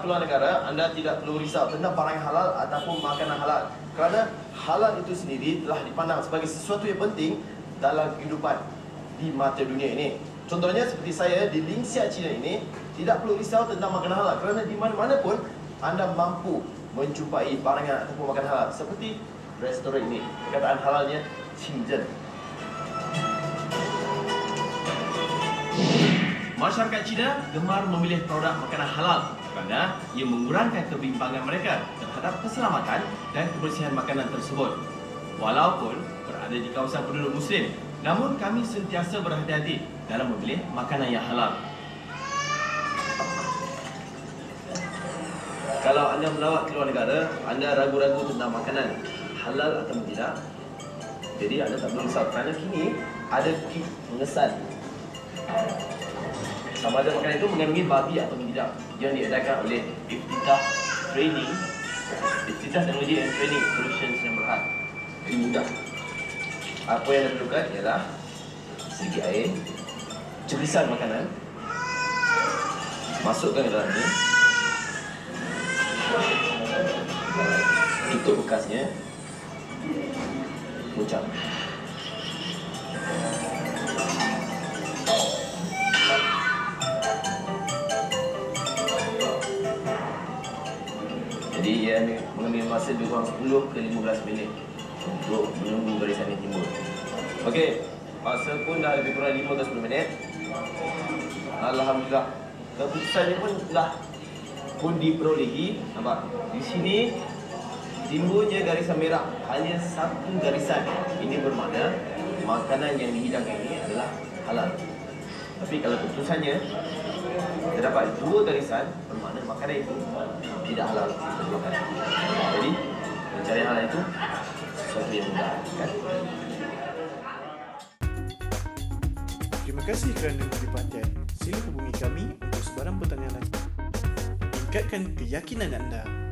keluar negara, anda tidak perlu risau tentang barang halal ataupun makanan halal. Kerana halal itu sendiri telah dipandang sebagai sesuatu yang penting dalam kehidupan di mata dunia ini. Contohnya seperti saya di Lingxia China ini tidak perlu risau tentang makanan halal kerana di mana-mana pun anda mampu menjumpai barang ataupun makanan halal seperti restoran ini. Perkataan halalnya Qingzhen. Masyarakat Cina gemar memilih produk makanan halal kerana ia mengurangkan kebimbangan mereka terhadap keselamatan dan kebersihan makanan tersebut. Walaupun berada di kawasan penduduk Muslim, namun kami sentiasa berhati-hati dalam memilih makanan yang halal. Kalau anda melawat ke luar negara, anda ragu-ragu tentang makanan halal atau tidak, jadi anda tak perlu risau kerana kini ada kit mengesan sama ada makanan itu mengandungi babi atau tidak yang diadakan oleh Iftitah Training Iftitah Teknologi and Training Solutions yang berhad. Jadi mudah. Apa yang anda perlukan ialah sedikit air cebisan makanan masukkan ke dalam ni tutup bekasnya Ucap Jadi ia mengambil masa lebih kurang 10 ke 15 minit untuk menunggu barisan ini timbul. Okey, masa pun dah lebih kurang 5 ke 10 minit. Alhamdulillah. Keputusannya pun dah pun diperolehi. Nampak? Di sini timbulnya garisan merah hanya satu garisan. Ini bermakna makanan yang dihidangkan ini adalah halal. Tapi kalau keputusannya terdapat dua garisan bermakna makanan itu tidak halal dimakan. Jadi mencari halal itu sesuatu yang mudah kan? Terima kasih kerana memberi perhatian. Sila hubungi kami untuk sebarang pertanyaan lagi. Tingkatkan keyakinan anda